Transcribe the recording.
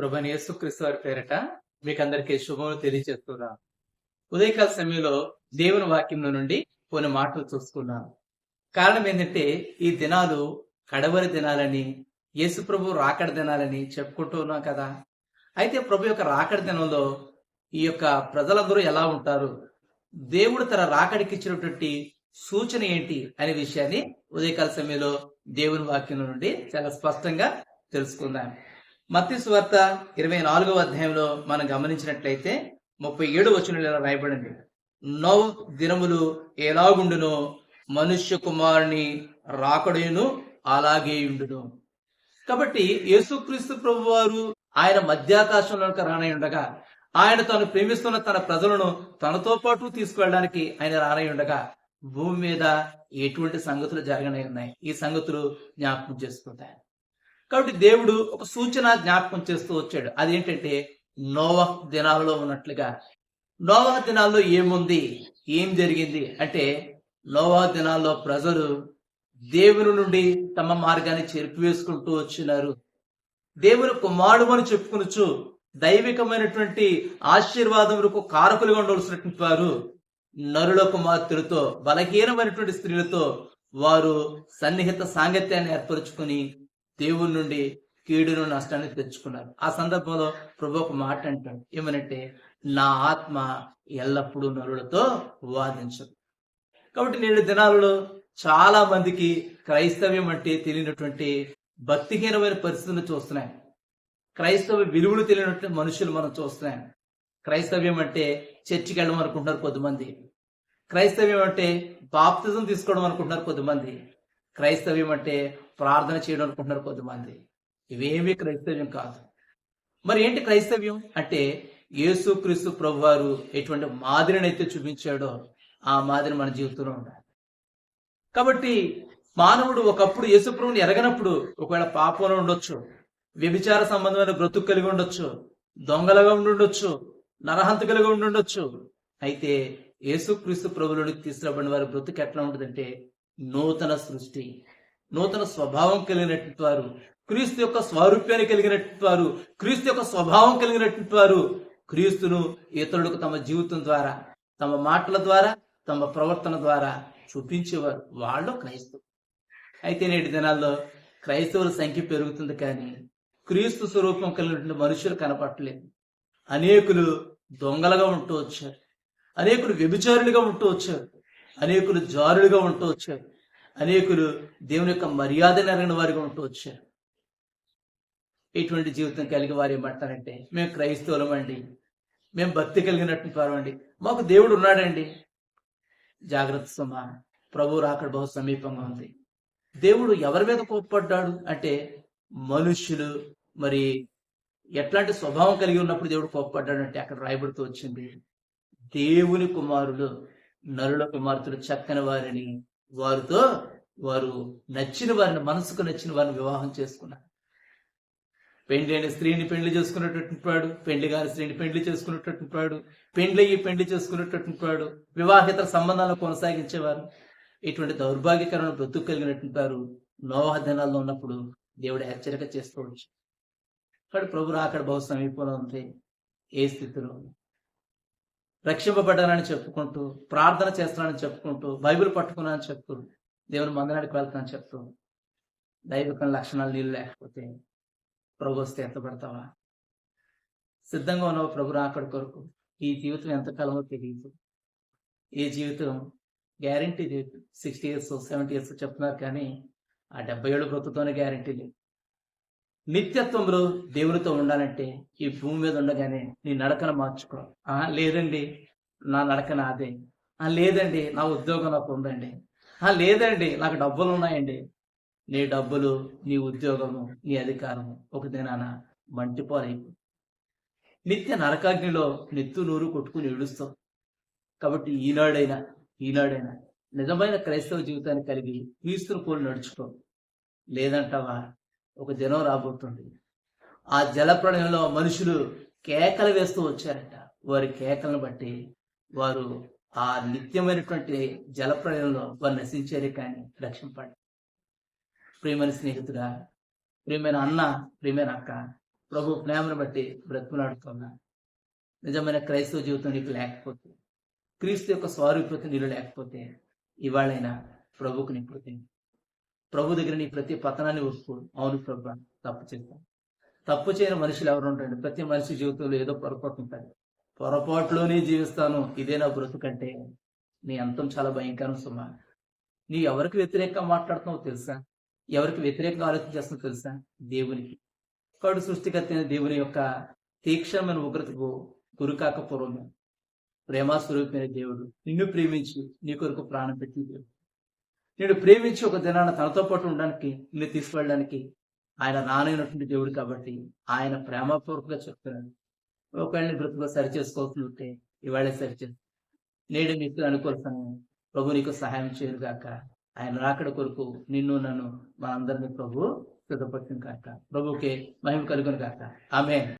ప్రభు యేసుక్రీస్తు వారి పేరట మీకు అందరికీ శుభములు తెలియజేస్తున్నా ఉదయకాల సమయంలో దేవుని వాక్యం నుండి కొన్ని మాటలు చూసుకున్నాను కారణం ఏంటంటే ఈ దినాలు కడవరి దినాలని యేసు ప్రభు రాకడ దినాలని చెప్పుకుంటూ ఉన్నాం కదా. అయితే ప్రభు యొక్క రాకడ దినంలో ఈ యొక్క ప్రజలందరూ ఎలా ఉంటారు? దేవుడు తన రాకడికి ఇచ్చినటువంటి సూచన ఏంటి అనే విషయాన్ని ఉదయకాల సమయంలో దేవుని వాక్యం నుండి చాలా స్పష్టంగా తెలుసుకుందాం. మత్తి సువార్త ఇరవై నాలుగవ అధ్యాయంలో మనం గమనించినట్లయితే ముప్పై ఏడు వచనంలో ఇలా రాయబడింది. దినములు ఎలాగుండునో మనుష్య కుమారుని రాకడయును అలాగే ఉండును. కాబట్టి యేసుక్రీస్తు ప్రభు వారు ఆయన మధ్యాకాశంలోకి రానై ఉండగా ఆయన తాను ప్రేమిస్తున్న తన ప్రజలను తనతో పాటు తీసుకువెళ్ళడానికి ఆయన రానై ఉండగా భూమి మీద ఎటువంటి సంగతులు జరగనే ఉన్నాయి. ఈ సంగతులు జ్ఞాపకం చేసుకుంటాయి. కాబట్టి దేవుడు ఒక సూచన జ్ఞాపకం చేస్తూ వచ్చాడు. అదేంటంటే నోవహ దినాలలో ఉన్నట్లుగా నోవహ దినాల్లో ఏముంది? ఏం జరిగింది? అంటే నోవహ దినాల్లో ప్రజలు దేవుని నుండి తమ మార్గాన్ని చెరిపివేసుకుంటూ వచ్చినారు. దేవుని కుమారుడు అని చెప్పుకునొచ్చు. దైవికమైనటువంటి ఆశీర్వాదములకు కారకులుగా ఉండవలసినటువంటి వారు నరుల కుమార్తెలతో బలహీనమైనటువంటి స్త్రీలతో వారు సన్నిహిత సాంగత్యాన్ని ఏర్పరచుకుని దేవుని నుండి కీడును నష్టాన్ని తెచ్చుకున్నారు. ఆ సందర్భంలో ప్రభు ఒక మాట అంటాడు. ఏమనంటే నా ఆత్మ ఎల్లప్పుడూ నరులతో వాదించదు. కాబట్టి నేడు దినాలలో చాలా మందికి క్రైస్తవ్యం అంటే తెలియనటువంటి భక్తిహీనమైన పరిస్థితులను చూస్తున్నాయి క్రైస్తవ విలువలు తెలియనటువంటి మనుషులు మనం చూస్తున్నాం. క్రైస్తవ్యం అంటే చర్చికి వెళ్ళడం అనుకుంటున్నారు కొద్దిమంది క్రైస్తవ్యం అంటే బాప్తిజం తీసుకోవడం అనుకుంటున్నారు కొద్దిమంది క్రైస్తవ్యం అంటే ప్రార్థన చేయడం అనుకుంటున్నారు కొంతమంది. ఇవేమీ క్రైస్తవ్యం కాదు. మరి ఏంటి క్రైస్తవ్యం? అంటే యేసు క్రీస్తు ప్రభు వారు ఎటువంటి మాదిరిని అయితే చూపించాడో ఆ మాదిరి మన జీవితంలో ఉండాలి. కాబట్టి మానవుడు ఒకప్పుడు యేసు ప్రభుని ఎరగనప్పుడు ఒకవేళ పాపంలో ఉండొచ్చు వ్యభిచార సంబంధమైన బ్రతుకు కలిగి ఉండొచ్చు దొంగలుగా ఉండి ఉండొచ్చు నరహంతకులుగా ఉండి ఉండొచ్చు అయితే యేసుక్రీస్తు ప్రభులోనికి తీసుకురాబడిన వారి బ్రతుకు ఎట్లా ఉంటుందంటే నూతన సృష్టి నూతన స్వభావం కలిగినటువంటి వారు క్రీస్తు యొక్క స్వారూప్యాన్ని కలిగినటువంటి వారు క్రీస్తు యొక్క స్వభావం కలిగినటువంటి వారు క్రీస్తును ఇతరులకు తమ జీవితం ద్వారా తమ మాటల ద్వారా తమ ప్రవర్తన ద్వారా చూపించేవారు. వాళ్ళు క్రైస్తవు అయితే నేటి దినాల్లో క్రైస్తవుల సంఖ్య పెరుగుతుంది కానీ క్రీస్తు స్వరూపం కలిగినటువంటి మనుషులు కనపడలేదు అనేకులు దొంగలుగా ఉంటూ వచ్చారు. అనేకులు వ్యభిచారులుగా ఉంటూ వచ్చారు. అనేకులు జారులుగా ఉంటూ వచ్చారు. అనేకులు దేవుని యొక్క మర్యాద నెరగిన వారిగా ఉంటూ వచ్చారు. ఇటువంటి జీవితం కలిగి వారు ఏమంటారంటే మేము క్రైస్తవులం అండి. మేము భక్తి కలిగినట్టు వారమండి మాకు దేవుడు ఉన్నాడండి. జాగ్రత్త సుమ. ప్రభు రాకడ బహు సమీపంగా ఉంది. దేవుడు ఎవరి మీద కోప్పడ్డాడు? అంటే మనుష్యులు మరి ఎట్లాంటి స్వభావం కలిగి ఉన్నప్పుడు దేవుడు కోప్పడ్డాడు అంటే అక్కడ రాయబడుతూ వచ్చింది దేవుని కుమారులు నరుల కుమార్తెలు చక్కని వారిని వారితో వారు నచ్చిన వారిని మనసుకు నచ్చిన వారిని వివాహం చేసుకున్నారు. పెండ్లి అయిన స్త్రీని పెండ్లి చేసుకున్నటువంటి వాడు పెండ్లి గారి స్త్రీని పెండ్లి చేసుకున్నటువంటి వాడు పెండ్లి అయ్యి పెళ్ళి చేసుకున్నటువంటి వాడు సంబంధాలను కొనసాగించేవారు. ఇటువంటి దౌర్భాగ్యకరమైన బ్రతుకు కలిగినటువంటి వారు దినాల్లో ఉన్నప్పుడు దేవుడు హెచ్చరిక చేసుకోవచ్చు ఇక్కడ ప్రభు అక్కడ బహు సమీపంలో ఉంది. ఏ స్థితిలో రక్షింపబడ్డానని చెప్పుకుంటూ ప్రార్థన చేస్తున్నానని చెప్పుకుంటూ బైబిల్ పట్టుకున్నానని చెప్తూ దేవుని మందనాడికి వెళ్తానని చెప్తూ దైవిక లక్షణాలు నీళ్ళు లేకపోతే ప్రభు వస్తే ఎంత పడతావా? సిద్ధంగా ఉన్నావు ప్రభు అక్కడి కొరకు? ఈ జీవితం ఎంతకాలమో తెలియదు ఈ జీవితం? గ్యారంటీ జీవితం సిక్స్టీ ఇయర్స్ సెవెంటీ ఇయర్స్ చెప్తున్నారు కానీ ఆ డెబ్బై ఏళ్ళు బ్రతుకుతోనే గ్యారంటీ లేదు. నిత్యత్వంలో దేవునితో ఉండాలంటే ఈ భూమి మీద ఉండగానే నీ నడకను మార్చుకో. ఆ లేదండి నా నడక నాదే. ఆ లేదండి నా ఉద్యోగం నాకు ఉందండి. ఆ లేదండి నాకు డబ్బులు ఉన్నాయండి. నీ డబ్బులు నీ ఉద్యోగము నీ అధికారము ఒక దినాన మంటిపోలైపు నిత్య నరకాగ్నిలో నెత్తు నూరు కొట్టుకుని ఏడుస్తావు. కాబట్టి ఈనాడైనా ఈనాడైనా నిజమైన క్రైస్తవ జీవితాన్ని కలిగి క్రీస్తును పోలు నడుచుకో. లేదంటావా? ఒక దినం రాబోతుంది. ఆ జలప్రళయంలో మనుషులు కేకలు వేస్తూ వచ్చారట. వారి కేకలను బట్టి వారు ఆ నిత్యమైనటువంటి జలప్రళయంలో వారు నశించారే కానీ రక్షింపండి ప్రియమైన స్నేహితుడా ప్రియమైన అన్న ప్రియమైన అక్క ప్రభు ప్రేమను బట్టి బ్రతుకులాడుతున్నా. నిజమైన క్రైస్తవ జీవితం నీకు లేకపోతే క్రీస్తు యొక్క స్వారూప్యత నీళ్ళు లేకపోతే ఇవాళైనా ప్రభుకు నీ ప్రభు దగ్గర నీ ప్రతి పతనాన్ని ఒప్పుకో అవును ప్రభు తప్పు చేస్తాను తప్పు చేయని మనుషులు ఎవరు ఉంటారు ప్రతి మనిషి జీవితంలో ఏదో పొరపాటు ఉంటుంది పొరపాటులోనే జీవిస్తాను. ఇదే నా బ్రతుకంటే నీ అంతం చాలా భయంకరం సుమా. నీ ఎవరికి వ్యతిరేకంగా మాట్లాడుతున్నావు తెలుసా? ఎవరికి వ్యతిరేకంగా ఆలోచన చేస్తున్నావు తెలుసా? దేవునికి. కడు సృష్టికర్తైన దేవుని యొక్క తీక్షణమైన ఉగ్రతకు గురికాక పూర్వమే ప్రేమ స్వరూపమైన దేవుడు. నిన్ను ప్రేమించి నీ కొరకు ప్రాణం పెట్టి దేవుడు. నేను ప్రేమించి ఒక దినాన తనతో పాటు ఉండడానికి నిన్ను తీసుకెళ్ళడానికి ఆయన నానైనటువంటి దేవుడు కాబట్టి ఆయన ప్రేమపూర్వకంగా చెప్తున్నాడు. ఒకవేళ నీ బ్రతుకు సరి చేసుకోవాల్సి ఇవాళే సరి చేసు నేడు నీకు అనుకూల ప్రభు నీకు సహాయం చేయరుగాక ఆయన రాకడ కొరకు నిన్ను నన్ను మనందరినీ ప్రభు సిద్ధపడుతుంది కాక ప్రభుకే మహిమ కలుగును కాక ఆమె